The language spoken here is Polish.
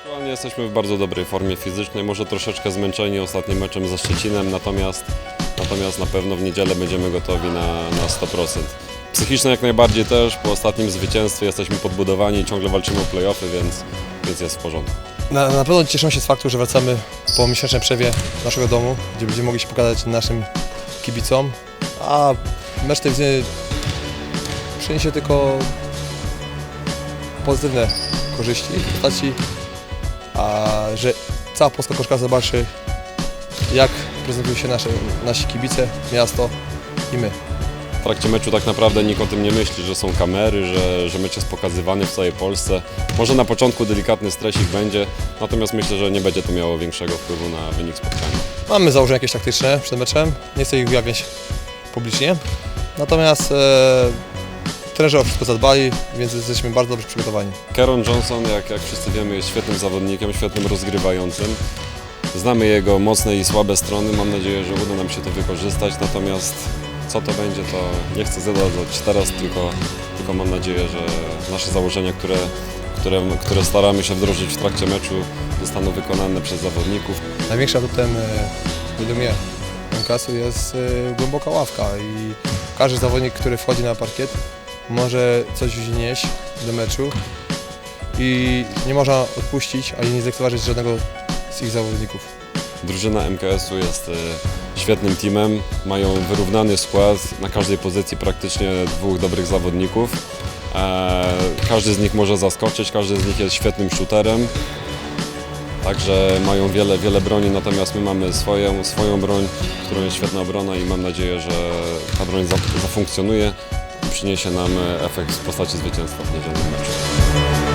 Aktualnie jesteśmy w bardzo dobrej formie fizycznej, może troszeczkę zmęczeni ostatnim meczem ze Szczecinem, natomiast, natomiast na pewno w niedzielę będziemy gotowi na, na 100%. Psychicznie jak najbardziej też, po ostatnim zwycięstwie jesteśmy podbudowani, ciągle walczymy o playoffy, więc, więc jest w porządku. Na, na pewno cieszymy się z faktu, że wracamy po miesięcznej przerwie naszego domu, gdzie będziemy mogli się pokazać naszym kibicom, a mecz tej przyniesie tylko pozytywne korzyści w postaci, a że cała polska koszka zobaczy, jak prezentują się nasze, nasi kibice, miasto i my. W trakcie meczu tak naprawdę nikt o tym nie myśli, że są kamery, że, że mecz jest pokazywany w całej Polsce. Może na początku delikatny stresik będzie, natomiast myślę, że nie będzie to miało większego wpływu na wynik spotkania. Mamy założenia jakieś taktyczne przed meczem, nie chcę ich ujawniać publicznie. Natomiast e, trenerzy o wszystko zadbali, więc jesteśmy bardzo dobrze przygotowani. Keron Johnson, jak, jak wszyscy wiemy, jest świetnym zawodnikiem, świetnym rozgrywającym. Znamy jego mocne i słabe strony, mam nadzieję, że uda nam się to wykorzystać, natomiast co to będzie, to nie chcę zadawać teraz, tylko, tylko mam nadzieję, że nasze założenia, które, które, które staramy się wdrożyć w trakcie meczu, zostaną wykonane przez zawodników. Największym atutem e, według mnie MKS-u jest e, głęboka ławka i każdy zawodnik, który wchodzi na parkiet może coś wnieść do meczu i nie można odpuścić ani nie zlekceważyć żadnego z ich zawodników. Drużyna MKS-u jest e, świetnym teamem, mają wyrównany skład, na każdej pozycji praktycznie dwóch dobrych zawodników. E, Każdy z nich może zaskoczyć, każdy z nich jest świetnym shooterem. Także mają wiele, wiele broni, natomiast my mamy swoją, swoją broń, którą jest świetna obrona i mam nadzieję, że ta broń za- zafunkcjonuje przyniesie nam e, efekt w postaci zwycięstwa w niedzielnym meczu.